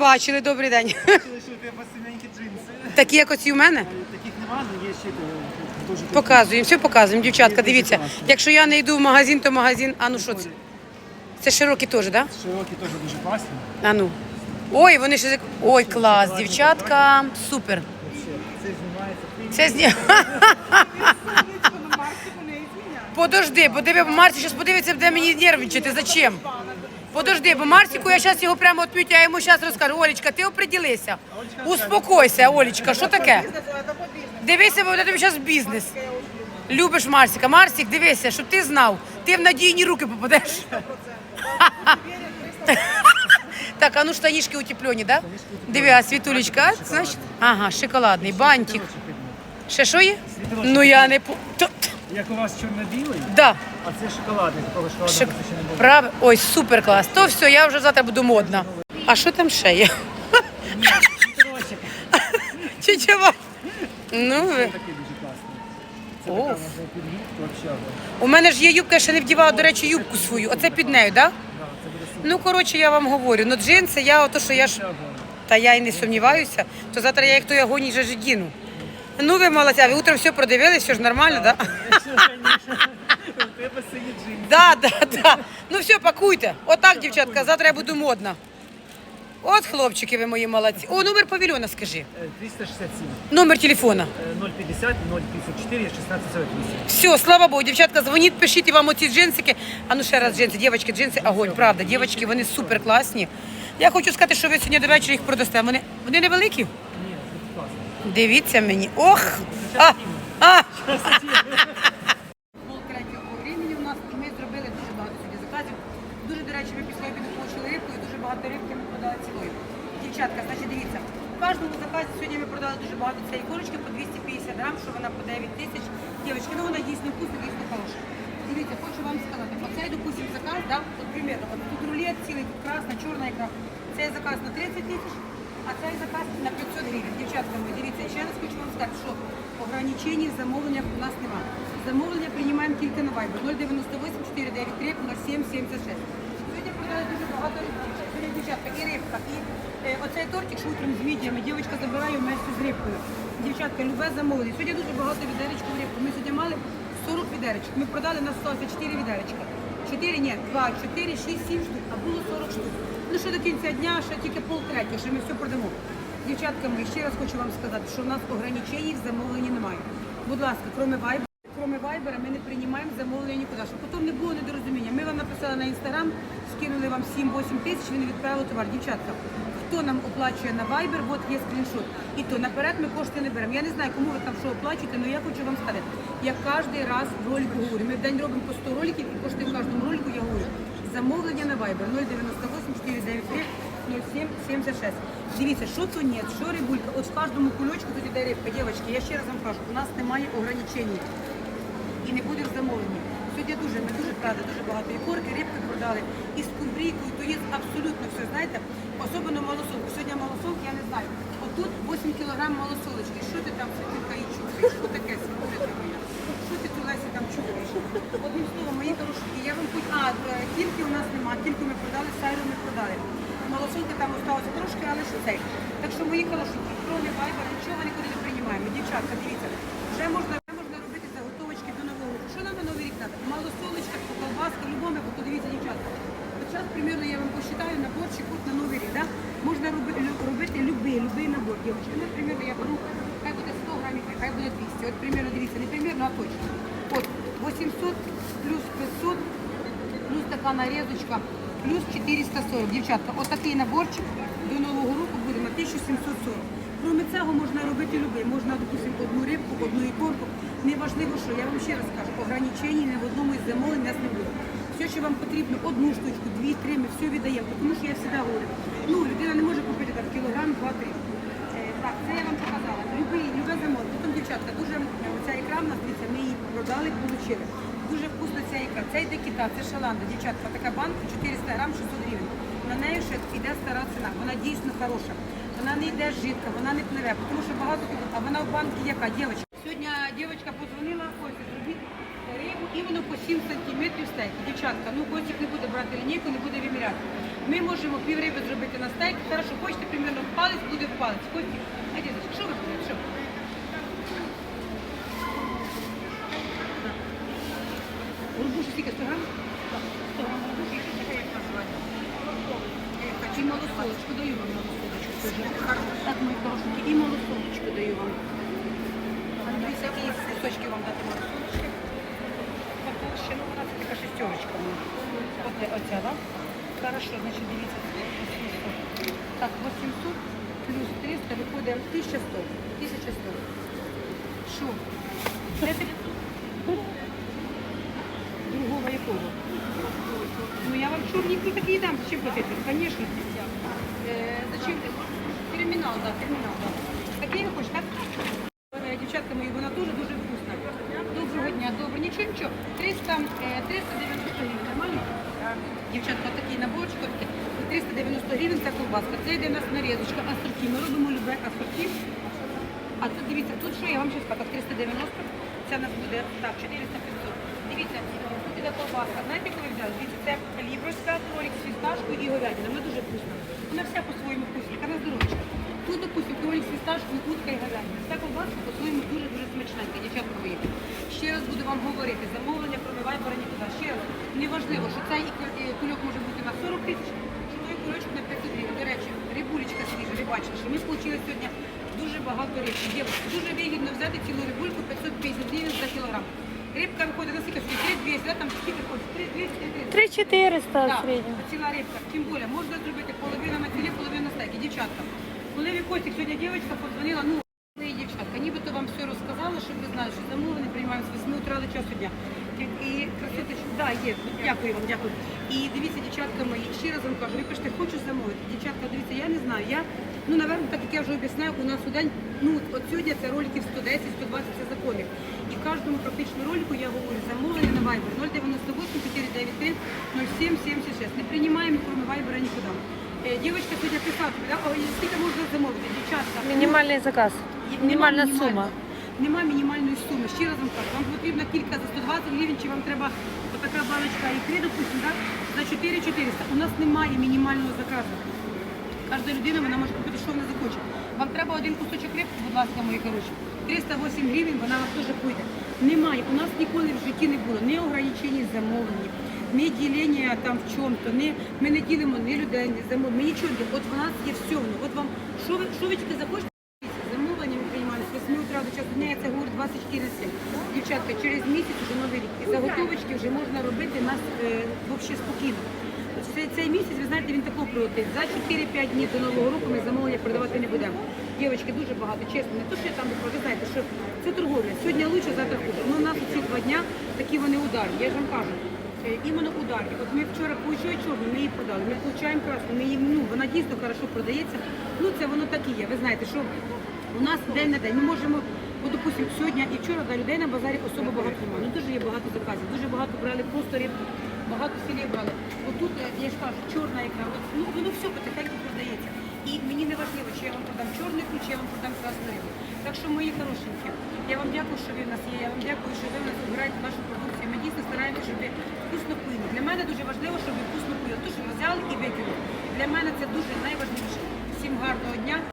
Бачили, добрий день. Бачили, що у тебе синенькі джинси. Такі, як оці у мене. Таких нема, але є ще е, дуже. Показуємо, все показуємо, дівчатка. Дивіться, якщо я не йду в магазин, то магазин. А ну що це? Це широкі теж, так? Да? Широкі теж дуже класні. А ну. Ой, вони ще. Ой, клас, дівчатка. Супер. Це знімається. Подожди, бо Марсі зараз подивиться, буде мені нервничати. Зачем? Подожди, бо Марсіку я зараз його прямо відп'ють, я йому зараз розкажу. Олечка, ти оприділися. Успокойся, Олечка, що таке? Дивися, бо тобі зараз бізнес. Любиш Марсіка. Марсік, дивися, щоб ти знав. Ти в надійні руки попадеш. Так, а ну штанішки утеплені, да? Диви, а світулечка, значить? Ага, шоколадний, бантик. Ще що є? Ну я не. Як у вас чорно-білий, Да. а це шоколадний, такого шоколадного Шик... ще не було. Прав... Ой, супер клас. То все, я вже завтра буду модна. А що там ще є? Коротше, Чичева. Ну, ви. такий дуже класний. Це така можна під взагалі. у мене ж є юбка, я ще не вдівала, до речі, юбку свою. Оце під нею, так? Да? Да, це буде. Ну, коротше, я вам говорю, ну джинси, я ото, що я ж. Та я й не сумніваюся, то завтра я їх той огонь вже ж діну. Ну ви молодця, ви утром все продивились, все ж нормально, так? Да? Да, да. Ну все, пакуйте. Отак, дівчатка, завтра я буду модна. От, хлопчики, ви мої молодці. О, номер павільйона скажи. Е, 367, Номер телефона. е, 050, 054, 1648. Все, слава Богу, дівчатка, дзвоніть, пишіть і вам оці джинсики. А ну ще раз джинси, дівчатки, джинси, огонь, правда, дівчатки, вони супер класні. Я хочу сказати, що ви сьогодні до вечора їх продасте. Вони, вони невеликі? Дивіться мені. Ох! А! Времени у нас ми зробили дуже багато сьогодні заказів. Дуже, до речі, ми після обіду получили рибку і дуже багато рибки ми продали цілою. Дівчатка, значить, дивіться, в кожному заказі сьогодні ми продали дуже багато цієї корочки по 250 грам, що вона по 9 тисяч. Дівчатки, ну вона дійсно вкусна, дійсно хороша. Дивіться, хочу вам сказати, оцей, допустим, заказ, да, от примерно, от тут рулет цілий, тут красна, чорна ікра. Цей заказ на 30 тисяч, а цей заказ на 500 гривень. Дівчатка мої, дивіться, ще раз хочу вам сказати, що ограничень в замовленнях у нас немає. Замовлення приймаємо тільки на Viber 098 493 07 76. Сьогодні продали дуже багато рибки. Дівчатка і рибка, і е, оцей тортик, що утром з мідіями, дівчинка забирає вместе з рибкою. Дівчатка, любе замовлення. Сьогодні дуже багато відеречок в рибку. Ми сьогодні мали 40 відеречок. Ми продали на 104 відеречка. 4, ні, 2, 4, 6, 7 штук, а було 40 штук. Ну що до кінця дня, ще тільки пол третього, що ми все продамо. Дівчатка, ми ще раз хочу вам сказати, що в нас ограничень в замовленні немає. Будь ласка, кроме Viber, кроме Viber, ми не приймаємо замовлення нікуди, щоб потім не було недорозуміння. Ми вам написали на інстаграм, скинули вам 7-8 тисяч, ви не відправили товар. Дівчатка, хто нам оплачує на Viber, от є скріншот. І то наперед ми кошти не беремо. Я не знаю, кому ви там що оплачуєте, але я хочу вам сказати, я кожен раз в ролику говорю. Ми в день робимо по 100 роликів і кошти в кожному ролику я говорю. Замовлення на Viber 098 493 07 76. Дивіться, що ні, що рибулька. От в кожному кульочку тут іде рибка. Дівчатки, я ще раз вам кажу, у нас немає ограничень і не буде в. Сьогодні дуже, ми дуже правда, дуже багато і корки, рибки продали, і з кумбрійкою, то є абсолютно все, знаєте, особливо малосолку. Сьогодні малосолки, я не знаю. Отут 8 кілограм малосолочки. Що ти там світинка і чухаєш? Що таке світинка моя? Що ти тут Лесі там чухаєш? Одним словом, мої хороші, я вам хоч... А, е, тільки у нас нема, тільки ми продали, сайру ми продали. Малосолки там осталося трошки, але що цей. Так що мої хороші, кроме вайбера, нічого нікуди не приймаємо. Дівчатка, дивіться, вже можна, вже можна робити заготовочки до нового року. Що нам на новий рік треба? Малосолочка, колбаска, любому, бо дивіться, дівчатка. От зараз, примірно, я вам посчитаю наборчик от на новий рік, да? Можна робити, робити любий, любий набор, дівчатки. Ну, примірно, я беру, хай буде 100 грамів, хай буде 200. От, примірно, дивіться, не примірно, а точно. От, 800 плюс 500, плюс така нарізочка, плюс 440. Дівчатка, отакий наборчик до Нового року буде на 1740. Кроме цього можна робити любий. Можна, допустимо, одну рибку, одну ікорку. Неважливо, що я вам ще раз кажу, ограничень ні в одному із замовлень нас не буде. Все, що вам потрібно, одну штучку, дві, три, ми все віддаємо. Тому що я завжди говорю, ну, людина не може купити там кілограм, два-три. Е, Так, це я вам показала. Любий, любе замовлення. Потім, дівчатка, дуже оця ікра в нас, дивіться, ми її продали, отримали. Дуже вкусна ця ікра. Це йде кита, це шаланда. Дівчатка, така банка 400 грам, 600 гривень. На неї ще йде стара ціна. Вона дійсно хороша. Вона не йде жидка, вона не пливе, тому що багато а вона в банці яка? Дівчатка. Сьогодні дівчинка подзвонила, ось зробіть рибу іменно по 7 сантиметрів стейк. Дівчатка, ну Костік не буде брати лінійку, не буде виміряти. Ми можемо пів риби зробити на стейк. Хорошо, хочете палець. буде Костік, а діточка, що ви будете? Що? Горбуша скільки 100 грам? 100 грам горбуші, ще як називається. І малосолочку даю вам малосолочку. Теж. Так, мої хорошенькі, і малосолочку даю вам. А дивіться, які кусочки вам дати малосолочки. Так, ще, ну, вона це така шестерочка. Оце, оця, да? Хорошо, значить, дивіться, 800. Так, 800 плюс 300 виходить 1100. 1100. Що? Другого якого? Ну я вам чорненький такий дам. Зачем платити? Конечно. Е, зачем? Термінал, да. Такий ви хочете, так? Е, Дівчатка мої, вона дуже дуже вкусна. Доброго дня, добре. Нічого, нічого. 300, е, 390 гривень. Нормально? Дівчатка, такий наборчик. от, 390 гривень ця колбаска. Це йде у нас нарізочка асорті. Ми робимо любе асорті. А тут дивіться, тут що я вам зараз скажу, 390, це у нас буде так, 400 500. Дивіться, тут іде колбаска. Знаєте, коли взяли? Дивіться, це лібровська, кролик з фісташкою і говядина. Вона дуже вкусна. Вона вся по-своєму вкусна, яка на здоров'ячка. Кролик з фісташкою, утка і говядина. Вся колбаска по-своєму дуже-дуже смачненька, дівчатка мої. Ще раз буду вам говорити, замовлення промивай нікуди. Ще раз, неважливо, що цей кульок може бути на 40 тисяч, що той кульочок на 500 гривень. До речі, рибулечка свіжа, ви бачите, що ми отримали сьогодні дуже багато рибки. Дівчатки, дуже вигідно взяти цілу рибульку 550 гривень за кілограм. Рибка виходить на скільки? 3200, да? там скільки виходить? 3200, 300. 3400 Да, в середньому. ціла рибка. Тим більше, можна зробити половину на філе, половину на стейки. Дівчатка, коли ви Костік, сьогодні дівчинка подзвонила, ну, ви дівчатка, нібито вам все розказала, щоб ви знали, що замовлення приймаємо з 8 утра до часу дня. І, красоточку, да, є, дякую вам, дякую. І дивіться, дівчатка мої, ще раз вам кажу, ви пишете, хочу замовити. Дівчатка, дивіться, я не знаю, я, ну, напевно, так як я вже об'ясняю, у нас у день, ну, от сьогодні це роликів 110, 120 це законів. І кожному практично ролику я говорю замовлення на Viber 098 493 07 76. Не приймаємо кроме Viber нікуди. Е, Дівчатка сьогодні писала, да, скільки можна замовити, дівчатка? Мінімальний заказ. Мінімальна сума. Нема мінімальної суми. Ще раз вам кажу, вам потрібна кілька за 120 гривень, чи вам треба така баночка ікри, допустим, да? за 4 400. У нас немає мінімального заказу. Кожна людина вона може купити, що вона захоче. Вам треба один кусочок рибки, будь ласка, мої хороші. 308 гривень, вона вам теж пойде. Немає. У нас ніколи в житті не було ні ограничень замовлення, ні ділення там в чому-то, ми не ділимо ні людей, ні замовлення, ми нічого не. От в нас є все. воно. От вам, що ви, що ви тільки захочете, Замовлення ми приймали з 8 утра до часу дня, я це говорю 24 на 7. Дівчатка, через місяць вже новий рік. І заготовочки вже можна робити нас е, взагалі спокійно. Цей, цей місяць, ви знаєте, він тако прилетить. За 4-5 днів до Нового року ми замовлення продавати не будемо. Дівчатки, дуже багато, чесно. Не то, що я там ви знаєте, що це торговля. Сьогодні лучше, завтра хуже. Ну, у нас ці два дня такі вони ударні. Я ж вам кажу. Е, Іменно ударні. От ми вчора получили чорну, ми її продали. Ми получаємо красну, ми її, ну, вона дійсно хорошо продається. Ну, це воно так і є. Ви знаєте, що у нас день на день. Ми можемо, от, допустим, сьогодні і вчора для людей на базарі особо багато немає. Ну дуже є багато заказів. Дуже багато брали просто рибку, багато філій брали. Отут, е, я ж кажу, чорна ікра, от, ну воно все потихеньку продається. І мені не важливо, чи я вам продам чорну ікру, чи я вам продам красну рибу. Так що, мої хорошенькі, я вам дякую, що ви в нас є. Я вам дякую, що ви в нас обираєте нашу продукцію. Ми дійсно стараємося, щоб вкусно пили. Для мене дуже важливо, щоб вкусно пили. Те, що ми взяли і викинули. Для мене це дуже найважливіше. Всім гарного дня.